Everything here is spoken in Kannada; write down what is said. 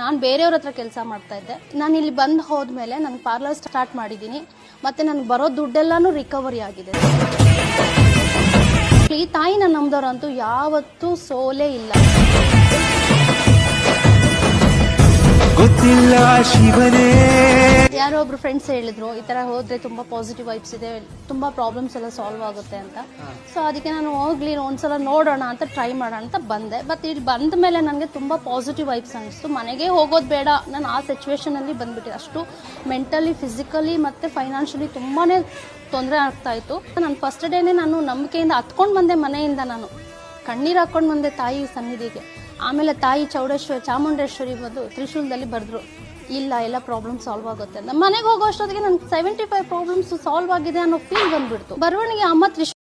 ನಾನು ಬೇರೆಯವ್ರ ಹತ್ರ ಕೆಲಸ ಮಾಡ್ತಾ ಇದ್ದೆ. ನಾನು ಇಲ್ಲಿ ಬಂದು ಹೋದ್ಮೇಲೆ ನಾನು ಪಾರ್ಲರ್ ಸ್ಟಾರ್ಟ್ ಮಾಡಿದ್ದೀನಿ ಮತ್ತೆ ನನಗೆ ಬರೋ ದುಡ್ಡೆಲ್ಲಾನು ರಿಕವರಿ ಆಗಿದೆ. ಈ ತಾಯಿನ ನಂಬ್ದವ್ರಂತೂ ಯಾವತ್ತೂ ಸೋಲೇ ಇಲ್ಲ. ಗೊತ್ತಿಲ್ಲ ಶಿವನೇ. ಯಾರೋ ಒಬ್ರು ಫ್ರೆಂಡ್ಸ್ ಹೇಳಿದ್ರು ಈ ತರ ಹೋದ್ರೆ ತುಂಬಾ ಪಾಸಿಟಿವ್ ವೈಬ್ಸ್ ಇದೆ ತುಂಬಾ ಪ್ರಾಬ್ಲಮ್ಸ್ ಎಲ್ಲ ಸಾಲ್ವ್ ಆಗುತ್ತೆ ಅಂತ. ಸೊ ಅದಕ್ಕೆ ನಾನು ಹೋಗ್ಲಿ ಒಂದ್ಸಲ ನೋಡೋಣ ಅಂತ ಟ್ರೈ ಮಾಡೋಣ ಅಂತ ಬಂದೆ. ಬಟ್ ಇಲ್ಲಿ ಬಂದ ಮೇಲೆ ನನಗೆ ತುಂಬಾ ಪಾಸಿಟಿವ್ ವೈಬ್ಸ್ ಅನಿಸ್ತು. ಮನೆಗೆ ಹೋಗೋದು ಬೇಡ. ನಾನು ಆ ಸಿಚುವೇಶನ್ ಅಲ್ಲಿ ಬಂದ್ಬಿಟ್ಟೆ. ಅಷ್ಟು ಮೆಂಟಲಿ ಫಿಸಿಕಲಿ ಮತ್ತೆ ಫೈನಾನ್ಷಿಯಲಿ ತುಂಬಾನೇ ತೊಂದರೆ ಆಗ್ತಾ ಇತ್ತು. ನಾನು ಫಸ್ಟ್ ಡೇನೆ ನಾನು ನಂಬಿಕೆಯಿಂದ ಹತ್ಕೊಂಡು ಬಂದೆ ಮನೆಯಿಂದ ನಾನು. ಕಣ್ಣೀರು ಹಾಕೊಂಡು ಬಂದೆ ತಾಯಿ ಸನ್ನಿಧಿಗೆ. ಆಮೇಲೆ ತಾಯಿ ಚೌಡೇಶ್ವರಿ, ಚಾಮುಂಡೇಶ್ವರಿ ಬಂದು ತ್ರಿಶೂಲದಲ್ಲಿ ಬರೆದ್ರು. ಇಲ್ಲ, ಎಲ್ಲ ಪ್ರಾಬ್ಲಮ್ ಸಾಲ್ವ್ ಆಗುತ್ತೆ. ನಮ್ಮ ಮನೆಗೆ ಹೋಗೋ ಅಷ್ಟೊತ್ತಿಗೆ ನನ್ಗೆ ಸೆವೆಂಟಿ ಫೈವ್ ಪ್ರಾಬ್ಲಮ್ಸ್ ಸಾಲ್ವ್ ಆಗಿದೆ ಅನ್ನೋ ಫೀಲ್ ಬಂದ್ಬಿಡ್ತು. ಬರವಣಿಗೆ ಅಮ್ಮ ತ್ರಿಶೂಲ್